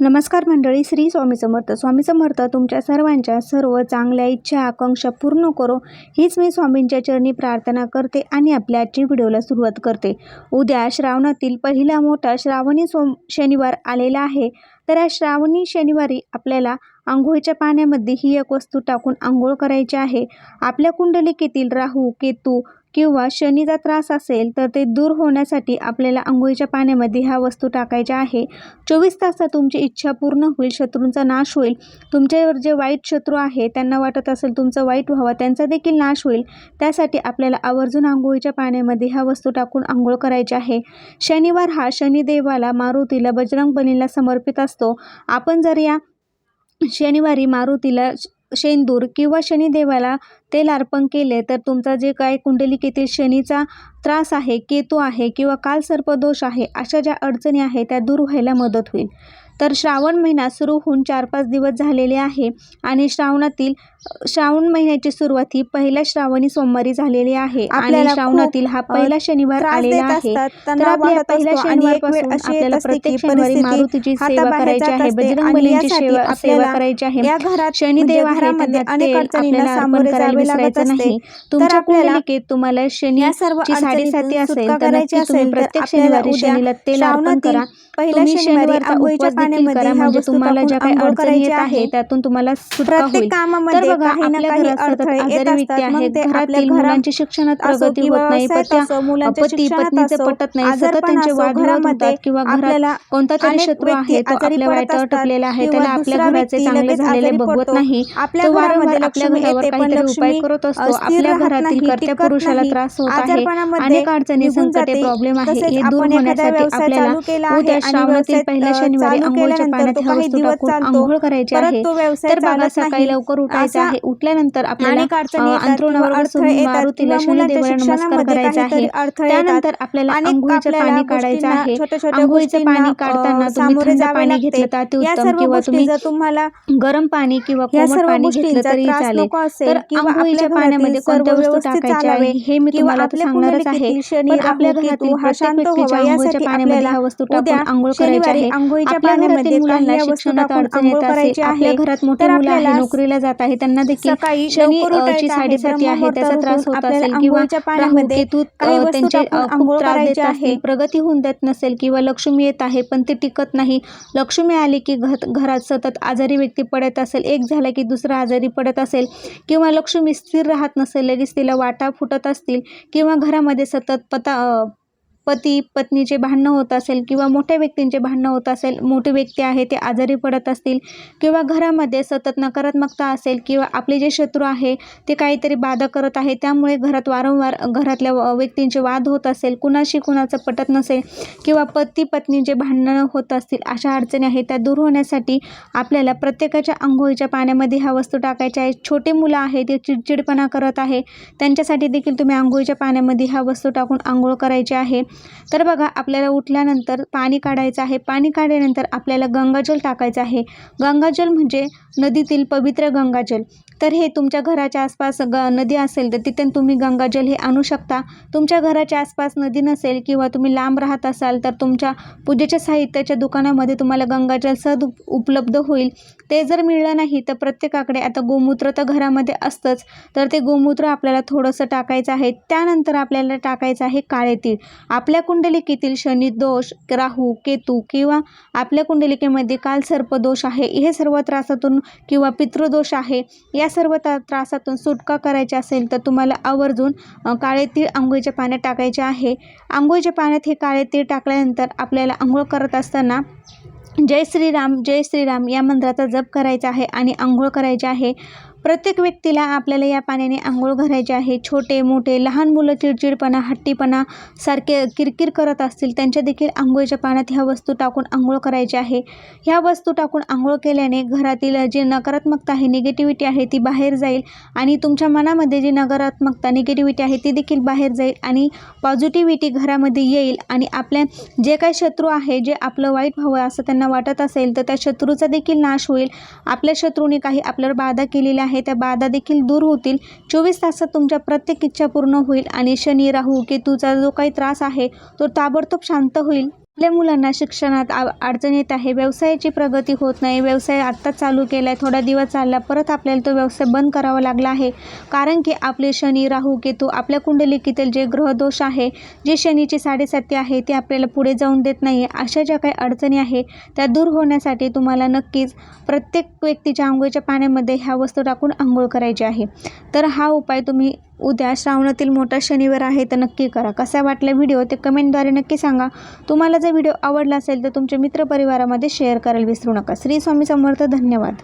नमस्कार मंडळी श्री स्वामी समर्थ. स्वामी समर्थ तुमच्या सर्वांच्या सर्व चांगल्या इच्छा आकांक्षा पूर्ण करो. हीच मी स्वामींच्या चरणी प्रार्थना करते आणि आपल्या आजची व्हिडिओला सुरुवात करते. उद्या श्रावणातील पहिला मोठा श्रावणी सोम शनिवार आलेला आहे. तर या श्रावणी शनिवारी आपल्याला आंघोळीच्या पाण्यामध्ये ही एक वस्तू टाकून आंघोळ करायची आहे. आपल्या कुंडलिकेतील राहू केतू किंवा शनीचा त्रास असेल तर ते दूर होण्यासाठी आपल्याला आंघोळीच्या पाण्यामध्ये ह्या वस्तू टाकायच्या आहे. चोवीस तासात तुमची इच्छा पूर्ण होईल शत्रूंचा नाश होईल. तुमच्यावर जे वाईट शत्रू आहे त्यांना वाटत असेल तुमचं वाईट व्हावं त्यांचा देखील नाश होईल. त्यासाठी आपल्याला आवर्जून आंघोळीच्या पाण्यामध्ये ह्या वस्तू टाकून आंघोळ करायची आहे. शनिवार हा शनिदेवाला मारुतीला बजरंगबलीला समर्पित असतो. आपण जर या शनिवारी मारुतीला शेंदूर किंवा शनिदेवाला तेल अर्पण केले तर तुमचा जे काय कुंडलिकेतील शनीचा त्रास आहे केतू आहे किंवा कालसर्पदोष आहे अशा ज्या अडचणी आहेत त्या दूर व्हायला मदत होईल. तर श्रावण महिना सुरू होऊन चार पाच दिवस झालेले आहे आणि श्रावणातील श्रावण महिन्याची सुरुवात ही पहिल्या श्रावणी सोमवारी झालेली आहे. आणि आपल्याला श्रावणातील हा पहिला शनिवार आलेला आहे. तर आपल्या पहिल्या शनिवारपासून आपल्याला प्रत्येक शनिवारी मारुतीची सेवा करायची आहे बजरंगबलींची यासाठी सेवा करायची आहे. शनिदेव म्हणजे आहे त्यांना तेल आपल्याला अर्पण करायला विसरायचं. नाही. तुमच्या कुंडलिकेत तुम्हाला शनी साडेसाती असेल तर करायची नक्की तुम्ही प्रत्येक शनिवारी शनीला तेल अर्पण करा. पहिल्या शनिवारी शनिवारचा उपवास देखील करा म्हणजे तुम्हाला ज्या काही अडचणी येत आहे. त्यातून तुम्हाला सुटका होईल. बघा काही ना आपल्या काही अडथळे येत असतात मग ते आपल्या शिक्षणात असो प्रगती किंवा होत नाही व्यवसायात मुलांच्या पती शिक्षणात असो, पटत नाही सतत त्यांचे असो, वाद विरोध घरामध्ये होतात किंवा आपल्याला कोणता तरी शत्रू आहे तो आपल्या असतात टिकलेला आहे त्याला आपल्या घराचे चांगले झालेले बघवत. नाही आपल्या वारंवार आपल्या घरावर काहीतरी उपाय करत असतो आपल्या घरातील कर्त्या पुरुषाला. त्रास होत आहे अनेक अडचणी संकटे. प्रॉब्लेम आहे हे दूर होण्यासाठी आपल्याला उद्या श्रावणातील पहिल्या शनिवारी आंघोळीच्या पाण्यात तो ह्या काही वस्तू दिवस टाकून चालतो. आंघोळ करायची आहे तर चालत सकाळी. लवकर उठायचं आहे उठल्यानंतर आपल्याला अंथरुणावर बसून मारुतीला नमस्कार करायचा आहे. त्यानंतर आपल्याला आपल्याला पाणी काढायचं आहे गोष्टींना, पाणी काढताना तुम्ही थंड पाणी. घेतलं तर अतिउत्तम किंवा तुम्ही तुम्हाला गरम पाणी किंवा कोमट पाणी घेतलं तरी चालेल तर पाण्यामध्ये कोणत्या वस्तू टाकायच्या आहे हे मी तुम्हाला सांगणारच आहे पण आपल्या घरातील हा प्रत्येक व्यक्तीच्या पाण्यामध्ये ह्या वस्तू टाकून आंघोळ करायची आहे आंघोळीच्या आपल्या पाण्यामध्ये घरातील मुलांना शिक्षणात अडचण येत असेल आपल्या. घरात मोठी तर मुलं आहे नोकरीला जात आहे त्यांना देखील शनी ची. साडेसाती आहे त्याचा त्रास होत असेल किंवा राहू केतू त्यांचे खूप त्रास देत असतील. प्रगती होऊन देत नसेल किंवा लक्ष्मी येत आहे पण ती टिकत नाही लक्ष्मी आली की घरात सतत आजारी व्यक्ती पडत असेल एक झाला की दुसरा आजारी पडत असेल किंवा लक्ष्मी स्थिर राहत नसेल लगेच तिला वाटा फुटत असतील किंवा घरामध्ये सतत पता पती पत्नीचे भांडणं होत असेल किंवा मोठ्या व्यक्तींचे भांडणं होत असेल मोठे व्यक्ती आहे ते आजारी पडत असतील किंवा घरामध्ये सतत नकारात्मकता असेल किंवा आपले जे शत्रू आहे ते काहीतरी बाधा करत आहे त्यामुळे घरात वारंवार घरातल्या व- व्यक्तींचे वाद होत असेल कुणाशी कुणाचं पटत नसेल किंवा पती पत्नीचे भांडणं होत असतील अशा अडचणी आहेत त्या दूर होण्यासाठी आपल्याला प्रत्येकाच्या आंघोळीच्या पाण्यामध्ये ह्या वस्तू टाकायच्या आहेत. छोटे मुलं आहे ते चिडचिडपणा करत आहे त्यांच्यासाठी देखील तुम्ही आंघोळीच्या पाण्यामध्ये ह्या वस्तू टाकून आंघोळ करायची आहे. तर बघा आपल्याला उठल्यानंतर पाणी काढायचं आहे. पाणी काढल्यानंतर आपल्याला गंगाजल टाकायचं आहे. गंगाजल म्हणजे नदीतील पवित्र गंगाजल. तर हे तुमच्या घराच्या आसपास ग नदी असेल तर तिथे तुम्ही गंगाजल हे आणू शकता. तुमच्या घराच्या आसपास नदी नसेल किंवा तुम्ही लांब राहत असाल तर तुमच्या पूजेच्या साहित्याच्या दुकानामध्ये तुम्हाला गंगाजल सहज उप उपलब्ध होईल. ते जर मिळलं नाही तर प्रत्येकाकडे आता गोमूत्र तर घरामध्ये असतंच. तर ते गोमूत्र आपल्याला थोडंसं टाकायचं आहे. त्यानंतर आपल्याला टाकायचं आहे काळे तीळ. आपल्या कुंडलिकेतील शनी दोष राहू केतू किंवा आपल्या कुंडलिकेमध्ये काल सर्पदोष आहे. हे सर्व त्रासातून किंवा पितृदोष आहे. या या सर्व त्रासातून सुटका करायची असेल तर तुम्हाला आवर्जून काळे तीळ आंघोळीच्या पाण्यात टाकायचे आहे. आंघोळीच्या पाण्यात हे काळे तीळ टाकल्यानंतर आपल्याला आंघोळ करत असताना जय श्रीराम जय श्रीराम या मंत्राचा जप करायचा आहे आणि आंघोळ करायची आहे. प्रत्येक व्यक्तीला आपल्याला या पाण्याने आंघोळ घालायची आहे. छोटे मोठे लहान मुलं चिडचिडपणा हट्टीपणा सारखे किरकिर करत असतील त्यांच्या देखील आंघोळीच्या पाण्यात ह्या वस्तू टाकून आंघोळ करायची आहे. ह्या वस्तू टाकून आंघोळ केल्याने घरातील जी नकारात्मकता आहे निगेटिव्हिटी आहे ती बाहेर जाईल आणि तुमच्या मनामध्ये जी नकारात्मकता निगेटिव्हिटी आहे ती देखील बाहेर जाईल आणि पॉझिटिव्हिटी घरामध्ये येईल आणि आपल्या जे काही शत्रू आहे जे आपलं वाईट व्हावं असं त्यांना वाटत असेल तर त्या शत्रूचा देखील नाश होईल. आपल्या शत्रूने काही आपल्यावर बाधा केलेल्या आहे त्या बाधा देखील दूर होतील. चोवीस तासात तुमच्या प्रत्येक इच्छा पूर्ण होईल आणि शनी राहू केतूचा जो काही त्रास आहे तो ताबडतोब शांत होईल. आपल्या मुलांना शिक्षणात आ अडचण येत आहे व्यवसायाची प्रगती होत नाही व्यवसाय आत्ताच चालू केला आहे थोडा दिवस चालला परत आपल्याला तो व्यवसाय बंद करावा लागला आहे. कारण की आपले शनी राहू केतू आपल्या कुंडलिकेतील जे ग्रहदोष आहे जे शनीची साडेसाती आहे ते आपल्याला पुढे जाऊन देत नाही. आहे अशा ज्या काही अडचणी आहे त्या दूर होण्यासाठी तुम्हाला नक्कीच प्रत्येक व्यक्तीच्या आंघोळीच्या पाण्यामध्ये ह्या वस्तू टाकून आंघोळ करायची आहे. तर हा उपाय तुम्ही उद्या श्रावणातील मोठा शनिवार आहे तर नक्की करा. कसा वाटला व्हिडिओ ते कमेंटद्वारे नक्की सांगा. तुम्हाला जर व्हिडिओ आवडला असेल तर तुमच्या मित्रपरिवारामध्ये शेअर करायला विसरू नका. श्री स्वामी समर्थ धन्यवाद.